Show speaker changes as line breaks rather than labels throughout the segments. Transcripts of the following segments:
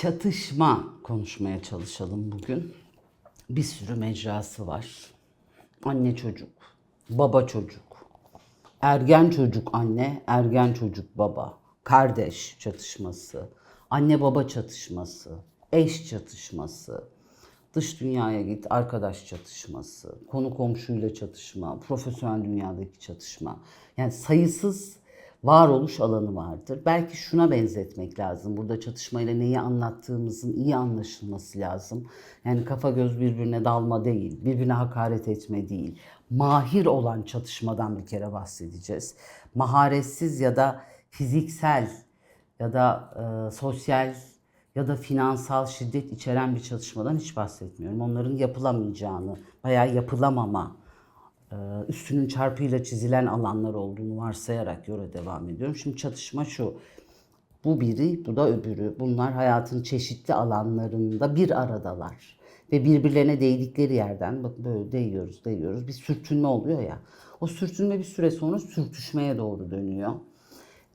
Çatışma konuşmaya çalışalım bugün. Bir sürü mecrası var. Anne çocuk, baba çocuk, ergen çocuk anne, ergen çocuk baba, kardeş çatışması, anne baba çatışması, eş çatışması, dış dünyaya git arkadaş çatışması, konu komşuyla çatışma, profesyonel dünyadaki çatışma. Yani sayısız varoluş alanı vardır. Belki şuna benzetmek lazım. Burada çatışmayla neyi anlattığımızın iyi anlaşılması lazım. Yani kafa göz birbirine dalma değil, birbirine hakaret etme değil. Mahir olan çatışmadan bir kere bahsedeceğiz. Maharetsiz ya da fiziksel ya da e, sosyal ya da finansal şiddet içeren bir çatışmadan hiç bahsetmiyorum. Onların yapılamayacağını veya yapılamama, üstünün çarpıyla çizilen alanlar olduğunu varsayarak yola devam ediyorum. Şimdi çatışma şu. Bu biri, bu da öbürü. Bunlar hayatın çeşitli alanlarında bir aradalar. Ve birbirlerine değdikleri yerden, bak böyle değiyoruz, değiyoruz. Bir sürtünme oluyor ya. O sürtünme bir süre sonra sürtüşmeye doğru dönüyor.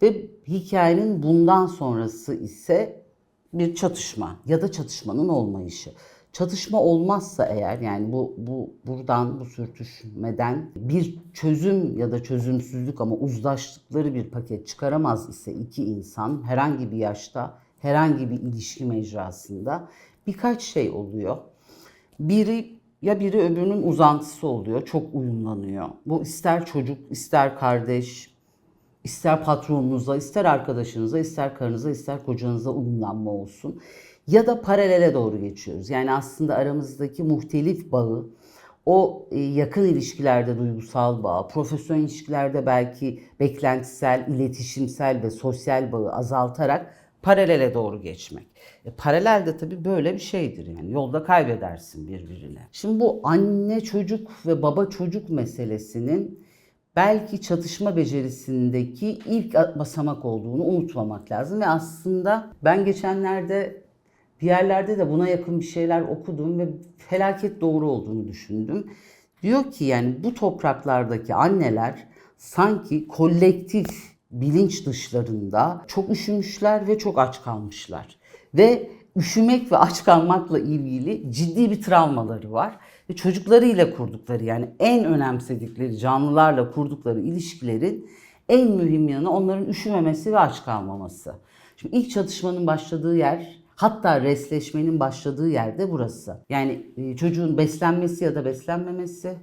Ve hikayenin bundan sonrası ise bir çatışma ya da çatışmanın olmayışı. Çatışma olmazsa eğer yani bu bu buradan bu sürtüşmeden bir çözüm ya da çözümsüzlük ama uzlaştıkları bir paket çıkaramaz ise iki insan herhangi bir yaşta herhangi bir ilişki mecrasında birkaç şey oluyor. Biri ya biri öbürünün uzantısı oluyor, çok uyumlanıyor. Bu ister çocuk, ister kardeş, İster patronunuza, ister arkadaşınıza, ister karınıza, ister kocanıza uyumlanma olsun. Ya da paralele doğru geçiyoruz. Yani aslında aramızdaki muhtelif bağı, o e, yakın ilişkilerde duygusal bağ, profesyonel ilişkilerde belki beklentisel, iletişimsel ve sosyal bağı azaltarak paralele doğru geçmek. E, paralel de tabii böyle bir şeydir yani yolda kaybedersin birbirini. Şimdi bu anne çocuk ve baba çocuk meselesinin belki çatışma becerisindeki ilk basamak olduğunu unutmamak lazım. Ve aslında ben geçenlerde bir yerlerde de buna yakın bir şeyler okudum ve felaket doğru olduğunu düşündüm. Diyor ki yani bu topraklardaki anneler sanki kolektif bilinç dışlarında çok üşümüşler ve çok aç kalmışlar. Ve üşümek ve aç kalmakla ilgili ciddi bir travmaları var. Ve çocuklarıyla kurdukları yani en önemsedikleri canlılarla kurdukları ilişkilerin en mühim yanı onların üşümemesi ve aç kalmaması. Şimdi ilk çatışmanın başladığı yer hatta resleşmenin başladığı yer de burası. Yani e, çocuğun beslenmesi ya da beslenmemesi,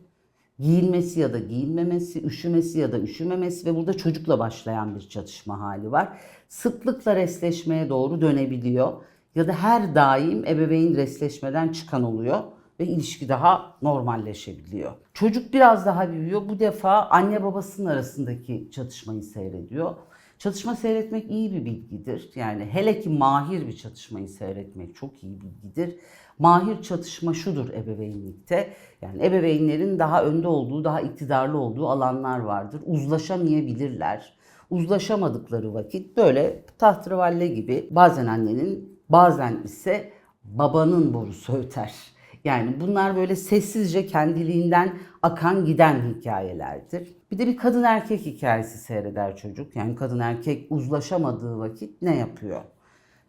giyinmesi ya da giyinmemesi, üşümesi ya da üşümemesi ve burada çocukla başlayan bir çatışma hali var. Sıklıkla resleşmeye doğru dönebiliyor ya da her daim ebeveyn resleşmeden çıkan oluyor ve ilişki daha normalleşebiliyor. Çocuk biraz daha büyüyor. Bu defa anne babasının arasındaki çatışmayı seyrediyor. Çatışma seyretmek iyi bir bilgidir. Yani hele ki mahir bir çatışmayı seyretmek çok iyi bilgidir. Mahir çatışma şudur ebeveynlikte. Yani ebeveynlerin daha önde olduğu, daha iktidarlı olduğu alanlar vardır. Uzlaşamayabilirler. Uzlaşamadıkları vakit böyle tahtırvalle gibi bazen annenin bazen ise babanın borusu öter. Yani bunlar böyle sessizce kendiliğinden akan giden hikayelerdir. Bir de bir kadın erkek hikayesi seyreder çocuk. Yani kadın erkek uzlaşamadığı vakit ne yapıyor?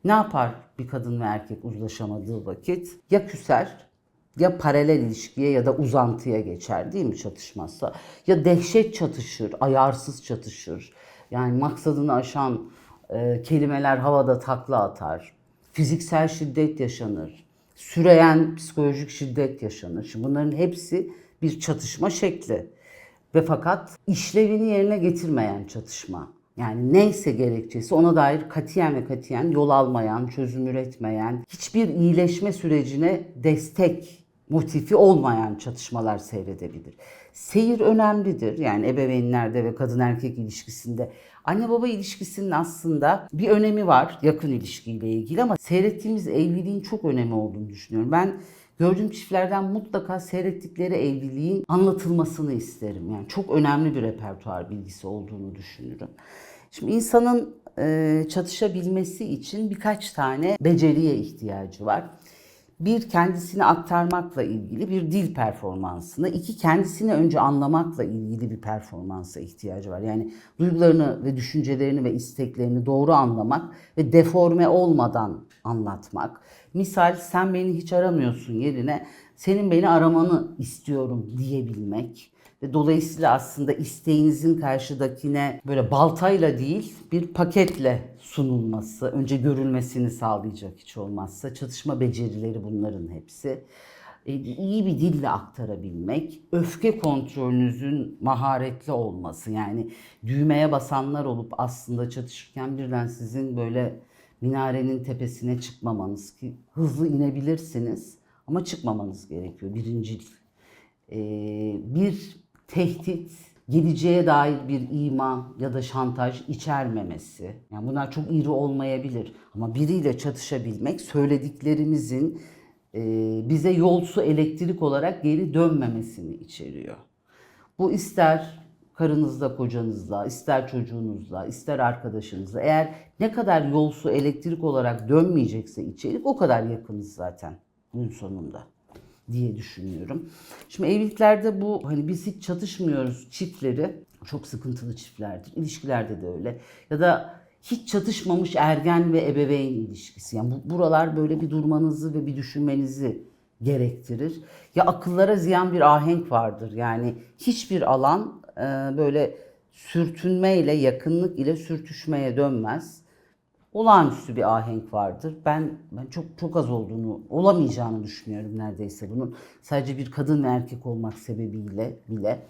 Ne yapar bir kadın ve erkek uzlaşamadığı vakit? Ya küser ya paralel ilişkiye ya da uzantıya geçer değil mi çatışmazsa? Ya dehşet çatışır, ayarsız çatışır. Yani maksadını aşan e, kelimeler havada takla atar. Fiziksel şiddet yaşanır süreyen psikolojik şiddet yaşanır. Şimdi bunların hepsi bir çatışma şekli. Ve fakat işlevini yerine getirmeyen çatışma. Yani neyse gerekçesi ona dair katiyen ve katiyen yol almayan, çözüm üretmeyen, hiçbir iyileşme sürecine destek motifi olmayan çatışmalar seyredebilir. Seyir önemlidir. Yani ebeveynlerde ve kadın erkek ilişkisinde Anne baba ilişkisinin aslında bir önemi var yakın ilişkiyle ilgili ama seyrettiğimiz evliliğin çok önemi olduğunu düşünüyorum. Ben gördüğüm çiftlerden mutlaka seyrettikleri evliliğin anlatılmasını isterim. Yani çok önemli bir repertuar bilgisi olduğunu düşünürüm. Şimdi insanın çatışabilmesi için birkaç tane beceriye ihtiyacı var. Bir kendisini aktarmakla ilgili bir dil performansına, iki kendisini önce anlamakla ilgili bir performansa ihtiyacı var. Yani duygularını ve düşüncelerini ve isteklerini doğru anlamak ve deforme olmadan anlatmak. Misal sen beni hiç aramıyorsun yerine senin beni aramanı istiyorum diyebilmek. Dolayısıyla aslında isteğinizin karşıdakine böyle baltayla değil bir paketle sunulması, önce görülmesini sağlayacak hiç olmazsa. Çatışma becerileri bunların hepsi. E, iyi bir dille aktarabilmek, öfke kontrolünüzün maharetli olması. Yani düğmeye basanlar olup aslında çatışırken birden sizin böyle minarenin tepesine çıkmamanız ki hızlı inebilirsiniz ama çıkmamanız gerekiyor. Birincil e, bir tehdit, geleceğe dair bir ima ya da şantaj içermemesi. Yani bunlar çok iri olmayabilir ama biriyle çatışabilmek söylediklerimizin e, bize yolsu elektrik olarak geri dönmemesini içeriyor. Bu ister karınızla, kocanızla, ister çocuğunuzla, ister arkadaşınızla. Eğer ne kadar yolsu elektrik olarak dönmeyecekse içerik o kadar yakınız zaten gün sonunda diye düşünüyorum. Şimdi evliliklerde bu hani biz hiç çatışmıyoruz çiftleri çok sıkıntılı çiftlerdir. İlişkilerde de öyle. Ya da hiç çatışmamış ergen ve ebeveyn ilişkisi. Yani bu, buralar böyle bir durmanızı ve bir düşünmenizi gerektirir. Ya akıllara ziyan bir ahenk vardır. Yani hiçbir alan e, böyle sürtünmeyle, yakınlık ile sürtüşmeye dönmez olağanüstü bir ahenk vardır. Ben ben çok çok az olduğunu, olamayacağını düşünüyorum neredeyse bunun. Sadece bir kadın ve erkek olmak sebebiyle bile.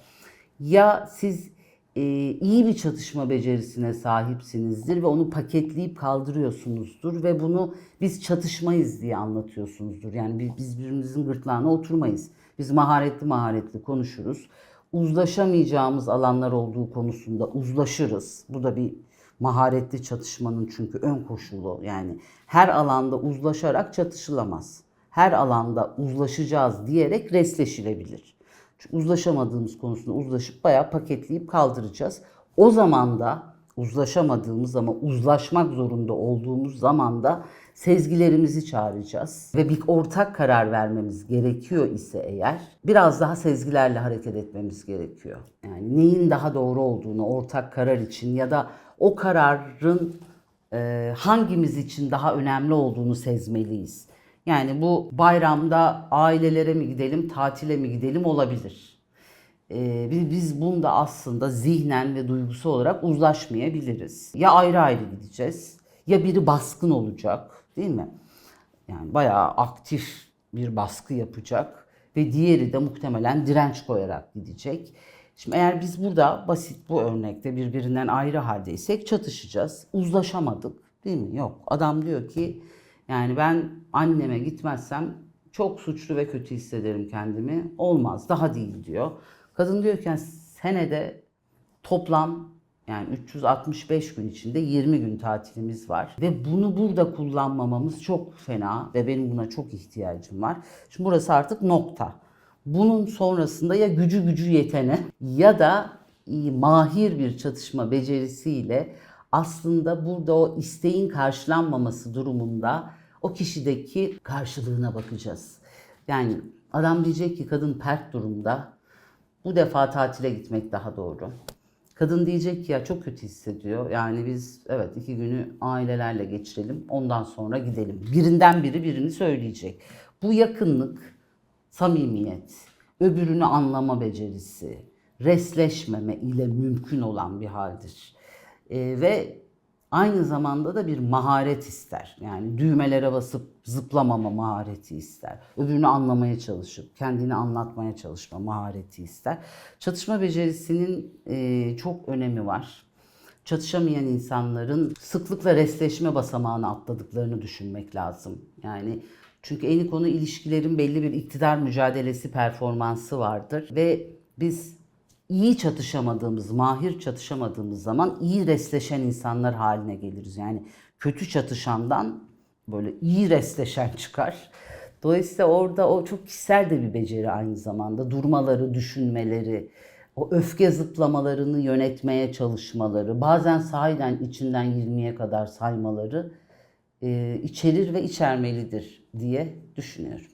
Ya siz e, iyi bir çatışma becerisine sahipsinizdir ve onu paketleyip kaldırıyorsunuzdur ve bunu biz çatışmayız diye anlatıyorsunuzdur. Yani biz, biz birbirimizin gırtlağına oturmayız. Biz maharetli maharetli konuşuruz. Uzlaşamayacağımız alanlar olduğu konusunda uzlaşırız. Bu da bir maharetli çatışmanın çünkü ön koşulu yani her alanda uzlaşarak çatışılamaz. Her alanda uzlaşacağız diyerek resleşilebilir. Çünkü uzlaşamadığımız konusunda uzlaşıp bayağı paketleyip kaldıracağız. O zaman da uzlaşamadığımız ama uzlaşmak zorunda olduğumuz zaman da sezgilerimizi çağıracağız. Ve bir ortak karar vermemiz gerekiyor ise eğer biraz daha sezgilerle hareket etmemiz gerekiyor. Yani neyin daha doğru olduğunu ortak karar için ya da o kararın e, hangimiz için daha önemli olduğunu sezmeliyiz. Yani bu bayramda ailelere mi gidelim, tatile mi gidelim olabilir. Ee, biz, bunda aslında zihnen ve duygusu olarak uzlaşmayabiliriz. Ya ayrı ayrı gideceğiz ya biri baskın olacak değil mi? Yani bayağı aktif bir baskı yapacak ve diğeri de muhtemelen direnç koyarak gidecek. Şimdi eğer biz burada basit bu örnekte birbirinden ayrı haldeysek çatışacağız. Uzlaşamadık değil mi? Yok. Adam diyor ki yani ben anneme gitmezsem çok suçlu ve kötü hissederim kendimi. Olmaz daha değil diyor. Kadın diyor ki yani senede toplam yani 365 gün içinde 20 gün tatilimiz var. Ve bunu burada kullanmamamız çok fena ve benim buna çok ihtiyacım var. Şimdi burası artık nokta. Bunun sonrasında ya gücü gücü yetene ya da mahir bir çatışma becerisiyle aslında burada o isteğin karşılanmaması durumunda o kişideki karşılığına bakacağız. Yani adam diyecek ki kadın pert durumda. Bu defa tatile gitmek daha doğru. Kadın diyecek ki ya çok kötü hissediyor. Yani biz evet iki günü ailelerle geçirelim. Ondan sonra gidelim. Birinden biri birini söyleyecek. Bu yakınlık, samimiyet, öbürünü anlama becerisi, resleşmeme ile mümkün olan bir haldir. Ee, ve aynı zamanda da bir maharet ister. Yani düğmelere basıp zıplamama mahareti ister. Öbürünü anlamaya çalışıp kendini anlatmaya çalışma mahareti ister. Çatışma becerisinin e, çok önemi var. Çatışamayan insanların sıklıkla resleşme basamağını atladıklarını düşünmek lazım. Yani çünkü en konu ilişkilerin belli bir iktidar mücadelesi performansı vardır ve biz iyi çatışamadığımız, mahir çatışamadığımız zaman iyi resleşen insanlar haline geliriz. Yani kötü çatışandan böyle iyi resleşen çıkar. Dolayısıyla orada o çok kişisel de bir beceri aynı zamanda. Durmaları, düşünmeleri, o öfke zıplamalarını yönetmeye çalışmaları, bazen sahiden içinden 20'ye kadar saymaları e, içerir ve içermelidir. Diye düşünüyorum.